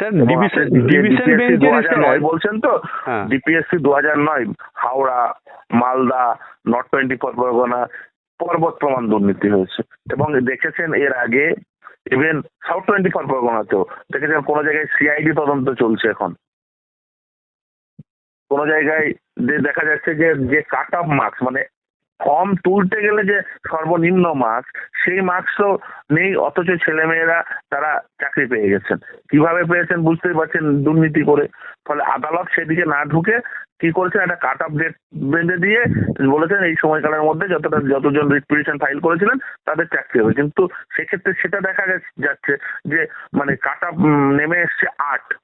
Sir division বেঞ্চের বলছেন তো? হ্যাঁ। ডিপিএসসি দু হাজার নয় Howrah Malda north twenty four Parganas পর্বত প্রমাণ দুর্নীতি হয়েছে। এবং দেখেছেন এর আগে ইভেন সাউথ টোয়েন্টি ফোর পরগনাতেও দেখেছেন কোনো জায়গায় সিআইডি তদন্ত চলছে এখন। কোনো জায়গায় যে দেখা যাচ্ছে যে যে কাট অফ মার্কস মানে ফর্ম তুলতে গেলে যে সর্বনিম্ন মার্কস সেই মার্কসও নেই, অথচ ছেলেমেয়েরা তারা চাকরি পেয়ে গেছেন। কীভাবে পেয়েছেন বুঝতেই পারছেন দুর্নীতি করে। ফলে আদালত সেদিকে না ঢুকে কি করেছেন? একটা কাট অফ ডেট বেঁধে দিয়ে বলেছেন, এই সময়কালের মধ্যে যতটা, যতজন রিট পিটিশন ফাইল করেছিলেন, তাদের চাকরি হবে। কিন্তু সেক্ষেত্রে সেটা দেখা যাচ্ছে- যে মানে কাট অফ নেমে এসছে আট।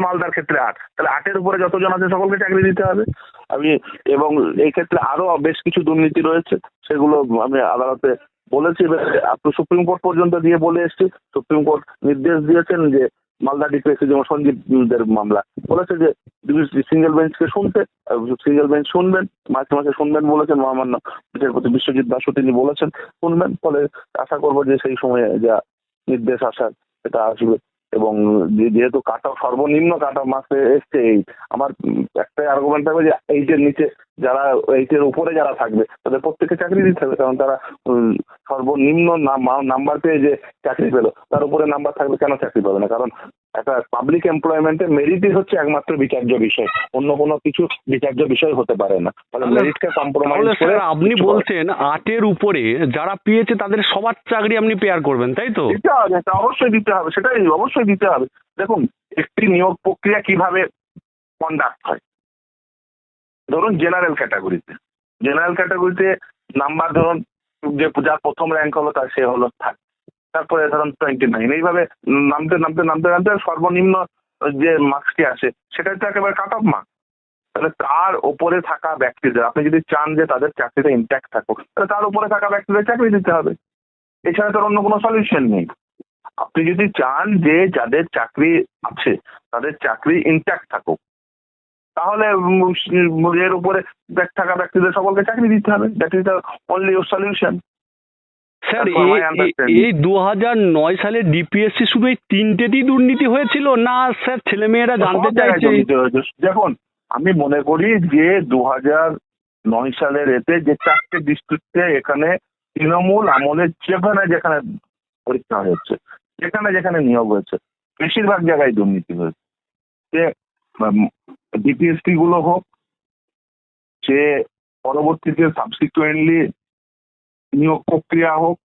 মালদার ক্ষেত্রে আট। তাহলে আটের উপরে যতজন আছে, সকলকে চাকরি দিতে হবে। আমি, এবং এই ক্ষেত্রে আরও বেশ কিছু দুর্নীতি রয়েছে, সেগুলো আমি আদালতে বলেছি আপনি সুপ্রিম কোর্ট পর্যন্ত দিয়ে বলে এসেছি। সুপ্রিম কোর্ট নির্দেশ দিয়েছেন যে, মালদা ডিপিএসসি যেমন সঞ্জীবদের মামলা বলেছে যে সিঙ্গেল বেঞ্চকে শুনতে সিঙ্গেল বেঞ্চ শুনবেন, মাঝে মাঝে শুনবেন বলেছেন, মহামান্য বিচারপতি বিশ্বজিৎ দাসও তিনি বলেছেন, শুনবেন, ফলে আশা করব যে সেই সময়ে যা নির্দেশ আসার, সেটা আসবে। এবং যেহেতু কাট অফ সর্বনিম্ন কাট অফ মার্কস এসছে এই, আমার একটাই আর্গুমেন্ট থাকবে যে এইটের নিচে যারা এইটের উপরে যারা থাকবে, তাদের প্রত্যেককে চাকরি দিতে হবে, কারণ তারা সর্বনিম্ন নাম্বার পেয়ে যে চাকরি পেল, তার উপরে নাম্বার থাকলে কেন চাকরি পাবে না? কারণ একটা পাবলিক এমপ্লয়মেন্টে মেরিটই হচ্ছে একমাত্র বিচার্য বিষয়। অন্য কোনো কিছু বিচার্য বিষয় হতে পারে না। তাহলে- মেরিটকে কম্প্রোমাইজ করে আপনি বলছেন আটের উপরে যারা পেয়েছে তাদের সবার চাকরি আপনি পেয়ার করবেন তাই তো? দিতে হবে এটা অবশ্যই দিতে হবে সেটাই অবশ্যই দিতে হবে। দেখুন একটি নিয়োগ প্রক্রিয়া কীভাবে কন্ডাক্ট হয়? ধরুন জেনারেল ক্যাটাগরিতে জেনারেল ক্যাটাগরিতে নাম্বার ধরুন যে যার প্রথম র্যাঙ্ক হলো তার সে হলো থার্ড তারপরে ধরুন টোয়েন্টি নাইন এইভাবে নামতে নামতে নামতে নামতে সর্বনিম্ন যে মার্কসটি আসে সেটাই তো একেবারে কাট অফ মার্ক তাহলে তার ওপরে থাকা ব্যক্তিদের, আপনি যদি চান যে তাদের চাকরিটা ইন্ট্যাক্ট থাকুক, তাহলে তার উপরে থাকা ব্যক্তিদের চাকরি দিতে হবে। এছাড়া তার অন্য কোনো সলিউশন নেই। আপনি যদি চান যে যাদের চাকরি আছে, তাদের চাকরি ইন্ট্যাক্ট থাকুক, তাহলে এর উপরে থাকা ব্যক্তিদের সকলকে চাকরি দিতে হবে। That is the only solution sir এই- দু হাজার নয় সালে ডিপিএসসি শুধু এই তিনটেতেই দুর্নীতি হয়েছিল? না স্যার ছেলেমেয়েরা জানতে চাইছে। দেখুন আমি মনে করি যে দু হাজার নয় সালের এতে যে চারটে ডিস্ট্রিক্টে এখানে তৃণমূল আমলের যেখানে যেখানে পরীক্ষা হয়েছে যেখানে যেখানে নিয়োগ হয়েছে বেশিরভাগ জায়গায় দুর্নীতি হয়েছে। যে ডিপিএসপি গুলো হোক সে পরবর্তীতে সাবসিকুয়েন্টলি নিয়োগ প্রক্রিয়া হোক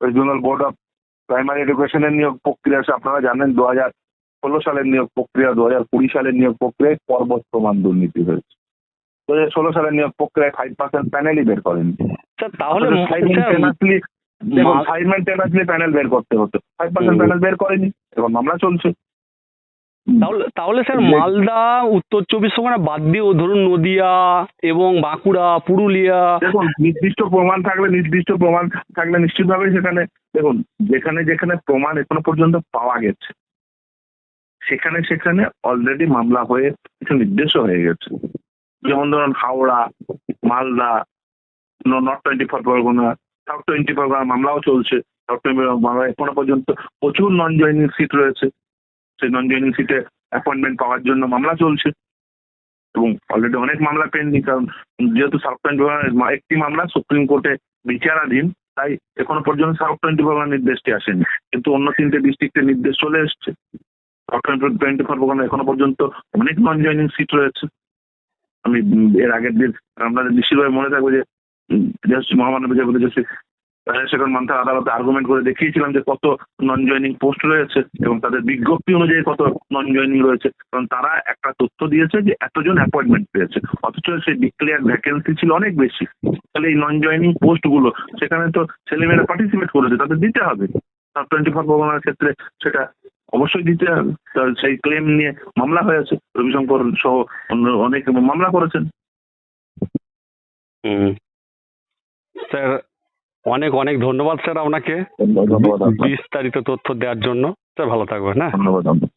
রিজনাল বোর্ড অফ প্রাইমারি এডুকেশনের নিয়োগ প্রক্রিয়া আছে আপনারা জানেন দু হাজার ষোলো সালের নিয়োগ প্রক্রিয়া দু হাজার কুড়ি সালের নিয়োগ প্রক্রিয়ায় পর্বত প্রমাণ দুর্নীতি হয়েছে। দু হাজার ষোলো সালের নিয়োগ প্রক্রিয়ায় ফাইভ পার্সেন্ট প্যানেলই বের করেন তাহলে সাইমেন্টেনাসলি প্যানেল বের করতে হতো। ফাইভ পার্সেন্ট প্যানেল বের করেনি এখন মামলা চলছে। তাহলে তাহলে স্যার মালদা উত্তর চব্বিশ পরগনা বাদ দিয়েও ধরুন নদিয়া এবং বাঁকুড়া পুরুলিয়া। দেখুন নির্দিষ্ট প্রমাণ থাকলে নির্দিষ্ট প্রমাণ থাকলে নিশ্চিতভাবেই সেখানে দেখুন যেখানে যেখানে প্রমাণ এখনও পর্যন্ত পাওয়া গেছে সেখানে সেখানে অলরেডি মামলা হয়ে কিছু নির্দেশও হয়ে গেছে। যেমন ধরুন Howrah Malda north twenty four Parganas south twenty Parganas মামলাও চলছে সাউথ টোয়েন্টি মামলা এখনও পর্যন্ত প্রচুর নন জয়নিং সিট রয়েছে। সেই নন সিটে অ্যাপয়েন্টমেন্ট পাওয়ার জন্য মামলা চলছে। এবং অলরেডি অনেক মামলা পেন্ডিং কারণ যেহেতু সাউথ টোয়েন্টি একটি মামলা সুপ্রিম কোর্টে বিচারাধীন, তাই এখনও পর্যন্ত সাউথ টোয়েন্টি পরগনার নির্দেশটি আসেনি। কিন্তু অন্য তিনটে ডিস্ট্রিক্টের নির্দেশ চলে এসছে। সাউথ টোয়েন্টি পরগনা এখনও পর্যন্ত অনেক নন জয়নিং সিট রয়েছে। আমি এর আগের দিন আপনাদের নিশ্চিতভাবে মনে থাকবে যে মহামান্য বিচারপতি রাজশেখর মান্থা আদালতে আর্গুমেন্ট করে দেখিয়েছিলাম যে কত নন জয়নিং পোস্ট রয়েছে এবং তাদের বিজ্ঞপ্তি অনুযায়ী কত নন জয়নিং রয়েছে। কারণ তারা একটা তথ্য দিয়েছে যে এতজন অ্যাপয়েন্টমেন্ট পেয়েছে। অথচ সেই ডিক্লেয়ার ভ্যাকেন্সি ছিল অনেক বেশি। তাহলে এই নন জয়নিং পোস্টগুলো, সেখানে তো ছেলেমেয়েরা পার্টিসিপেট করেছে, তাদের দিতে হবে। সাব টোয়েন্টি ফোর পরগনার ক্ষেত্রে সেটা অবশ্যই দিতে হবে। সেই ক্লেম নিয়ে মামলা হয়েছে। রবিশঙ্কর সহ অনেক মামলা করেছেন। স্যার অনেক অনেক ধন্যবাদ স্যার আপনাকে। বিস্তারিত তথ্য দেওয়ার জন্য। স্যার ভালো থাকবেন হ্যাঁ? ধন্যবাদ।